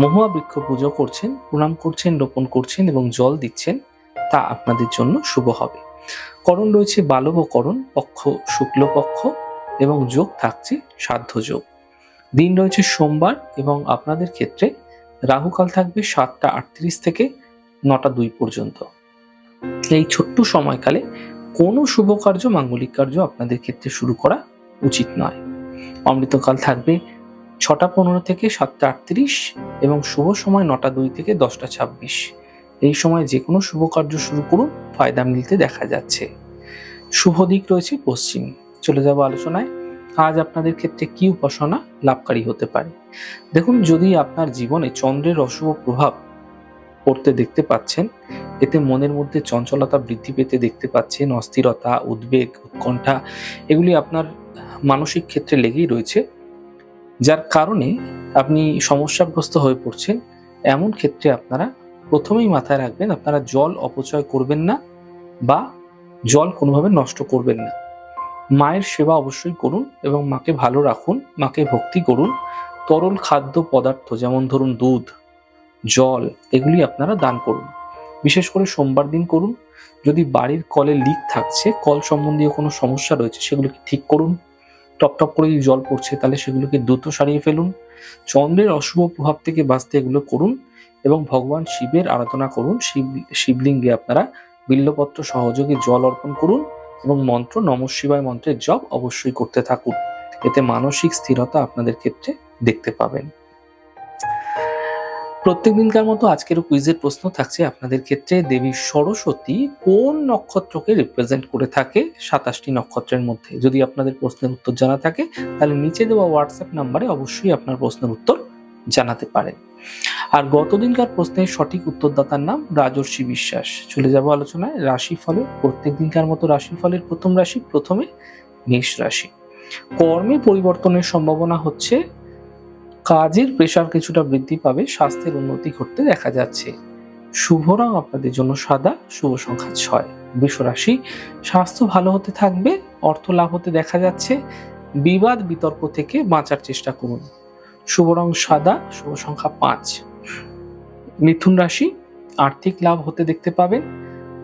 মহুয়া বৃক্ষ পুজো করছেন, প্রণাম করছেন, রোপণ করছেন এবং জল দিচ্ছেন, তা আপনাদের জন্য শুভ হবে। করণ রয়েছে বালব করণ, পক্ষ শুক্লপক্ষ এবং যোগ থাকছে সাধ্য যোগ। দিন রয়েছে সোমবার এবং আপনাদের ক্ষেত্রে রাহুকাল থাকবে সাতটা আটত্রিশ থেকে নটা দুই পর্যন্ত। এই ছোট্ট সময়কালে কোনো শুভ কার্য, মাঙ্গলিক কার্য আপনাদের ক্ষেত্রে শুরু করা উচিত নয়। অমৃতকাল থাকবে ছটা পনেরো থেকে সাতটা আটত্রিশ এবং শুভ সময় নটা দুই থেকে দশটা ছাব্বিশ। এই সময় যে কোনো শুভ কার্য শুরু করুন, ফায়দা মিলতে দেখা যাচ্ছে। শুভ দিক রয়েছে পশ্চিম। চলে যাব আলোচনায়। আজ আপনাদের ক্ষেত্রে কি উপাসনা লাভকারী হতে পারে? দেখুন, যদি আপনার জীবনে চন্দ্রের অশুভ প্রভাব পড়তে দেখতে পাচ্ছেন, এতে মনের মধ্যে চঞ্চলতা বৃদ্ধি পেতে দেখতে পাচ্ছেন, অস্থিরতা, উদ্বেগ, উৎকণ্ঠা, এগুলি আপনার মানসিক ক্ষেত্রে লেগেই রয়েছে। যার কারণে আপনি সমস্যাগ্রস্ত হয়ে পড়ছেন, এমন ক্ষেত্রে আপনারা প্রথমেই মাথায় রাখবেন, আপনারা জল অপচয় করবেন না বা জল কোনোভাবে নষ্ট করবেন না। মায়ের সেবা অবশ্যই করুন এবং মাকে ভালো রাখুন, মাকে ভক্তি করুন। তরল খাদ্য পদার্থ যেমন ধরুন দুধ, জল, এগুলি আপনারা দান করুন। বিশেষ করে সোমবার দিন করুন। যদি বাড়ির কলে লিক থাকছে, কল সম্বন্ধীয় কোনো সমস্যা রয়েছে, সেগুলোকে ঠিক করুন। টপ টপ করে যদি জল পড়ছে, তাহলে সেগুলোকে দ্রুত সারিয়ে ফেলুন। চন্দ্রের অশুভ প্রভাব থেকে বাঁচতে এগুলো করুন এবং ভগবান শিবের আরাধনা করুন। শিব, শিবলিঙ্গে আপনারা বিল্লপত্র সহযোগে জল অর্পণ করুন এবং মন্ত্র নম শিবায় মন্ত্রের জপ অবশ্যই করতে থাকুন। এতে মানসিক স্থিরতা আপনাদের ক্ষেত্রে দেখতে পাবেন। প্রত্যেক দিনকার মতো আজকের কুইজের প্রশ্ন থাকছে আপনাদের ক্ষেত্রে। দেবী সরস্বতী কোন নক্ষত্রকে রিপ্রেজেন্ট করে থাকে সাতাশটি নক্ষত্রের মধ্যে? যদি আপনাদের প্রশ্নের উত্তর জানা থাকে, তাহলে নিচে দেওয়া হোয়াটসঅ্যাপ নাম্বারে অবশ্যই আপনার প্রশ্নের উত্তর জানাতে পারেন। আর গতদিনকার প্রশ্নের সঠিক উত্তরদাতার নাম রাজর্ষি বিশ্বাস। চলে যাব আলোচনায়। রাশি ফলে প্রত্যেক দিনকার মতো রাশি ফলের প্রথম রাশি, প্রথমে মেষ রাশি। কর্মে পরিবর্তনের সম্ভাবনা হচ্ছে কাজের প্রেশার কিছুটা বৃদ্ধি পাবে, স্বাস্থ্যের উন্নতি ঘটতে দেখা যাচ্ছে। শুভ রং আপনাদের জন্য সাদা, শুভ সংখ্যা ছয়। বৃষ রাশি, স্বাস্থ্য ভালো হতে থাকবে, অর্থ লাভ হতে দেখা যাচ্ছে। বিবাদ বিতর্ক থেকে বাঁচার চেষ্টা করুন। শুভ রং সাদা, শুভ সংখ্যা পাঁচ। মিথুন রাশি, আর্থিক লাভ হতে দেখতে পাবেন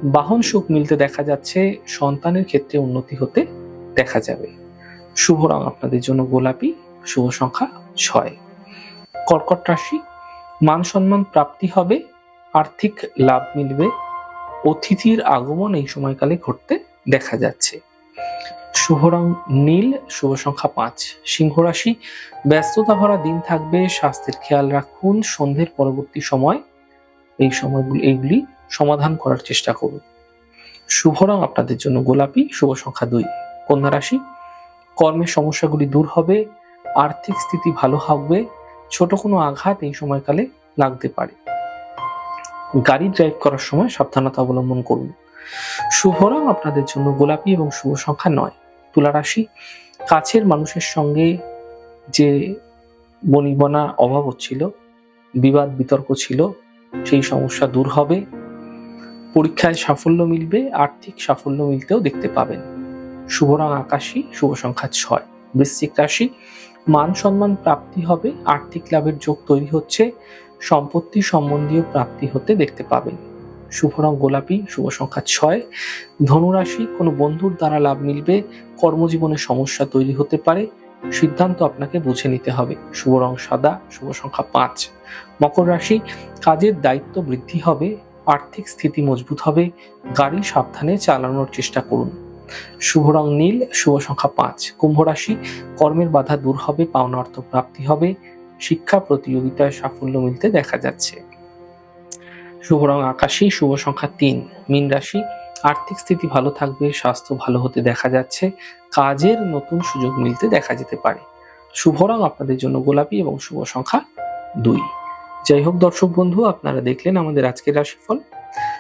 বাহন সুখ মিলতে দেখা যাচ্ছে, সন্তানের ক্ষেত্রে উন্নতি হতে দেখা যাবে। শুভ রং আপনাদের জন্য গোলাপি, শুভ সংখ্যা ছয়। কর্কট রাশি, মান সম্মান প্রাপ্তি হবে, আর্থিক লাভ মিলবে, অতিথির আগমন এই সময়কালে ঘটতে দেখা যাচ্ছে। শুভ রং নীল, শুভ সংখ্যা পাঁচ। সিংহ রাশি, ব্যস্ততা ভরা দিন থাকবে, স্বাস্থ্যের খেয়াল রাখুন, সন্ধ্যের পরবর্তী সময় এই সময়গুলি, এইগুলি সমাধান করার চেষ্টা করুন। শুভ রং আপনাদের জন্য গোলাপি, শুভ সংখ্যা দুই। কন্যা রাশি, কর্মের সমস্যাগুলি দূর হবে, আর্থিক স্থিতি ভালো হবে ছোট কোনো আঘাত এই সময়কালে লাগতে পারে। গাড়ি ড্রাইভ করার সময় সাবধানতা অবলম্বন করুন। শুভ রং আপনাদের জন্য গোলাপি এবং শুভ সংখ্যা নয়। তুলা রাশি কাছের মানুষের সঙ্গে যে বনিবনা অভাব হচ্ছিল, বিবাদ বিতর্ক ছিল, সেই সমস্যা দূর হবে। পরীক্ষায় সাফল্য মিলবে, আর্থিক সাফল্য মিলতেও দেখতে পাবেন। শুভ রং আকাশী, শুভ সংখ্যা ছয়। বৃশ্চিক রাশি, মান সম্মান প্রাপ্তি হবে, আর্থিক লাভের যোগ তৈরি হচ্ছে, সম্পত্তি সম্বন্ধীয় প্রাপ্তি হতে দেখতে পাবেন। শুভ রং গোলাপি, শুভ সংখ্যা ছয়। ধনুরাশি কোনো বন্ধুর দ্বারা লাভ মিলবে, কর্মজীবনে সমস্যা তৈরি হতে পারে, সিদ্ধান্ত আপনাকে বুঝে নিতে হবে। শুভ রং সাদা, শুভ সংখ্যা পাঁচ। মকর রাশি, কাজের দায়িত্ব বৃদ্ধি হবে, আর্থিক স্থিতি মজবুত হবে, গাড়ি সাবধানে চালানোর চেষ্টা করুন। শুভ রং নীল, শুভ সংখ্যা পাঁচ। কুম্ভ রাশি, কর্মের বাধা দূর হবে, পাওনা অর্থ প্রাপ্তি হবে, শিক্ষা প্রতিযোগিতায় সাফল্য মিলতে দেখা যাচ্ছে। শুভ রং আকাশী, শুভ সংখ্যা তিন। মীন রাশি, আর্থিক স্থিতি ভালো থাকবে, স্বাস্থ্য ভালো হতে দেখা যাচ্ছে, কাজের নতুন সুযোগ মিলতে দেখা যেতে পারে। শুভ রং আপনাদের জন্য গোলাপি এবং শুভ সংখ্যা দুই। যাই হোক দর্শক বন্ধু, আপনারা দেখলেন আমাদের আজকের রাশিফল।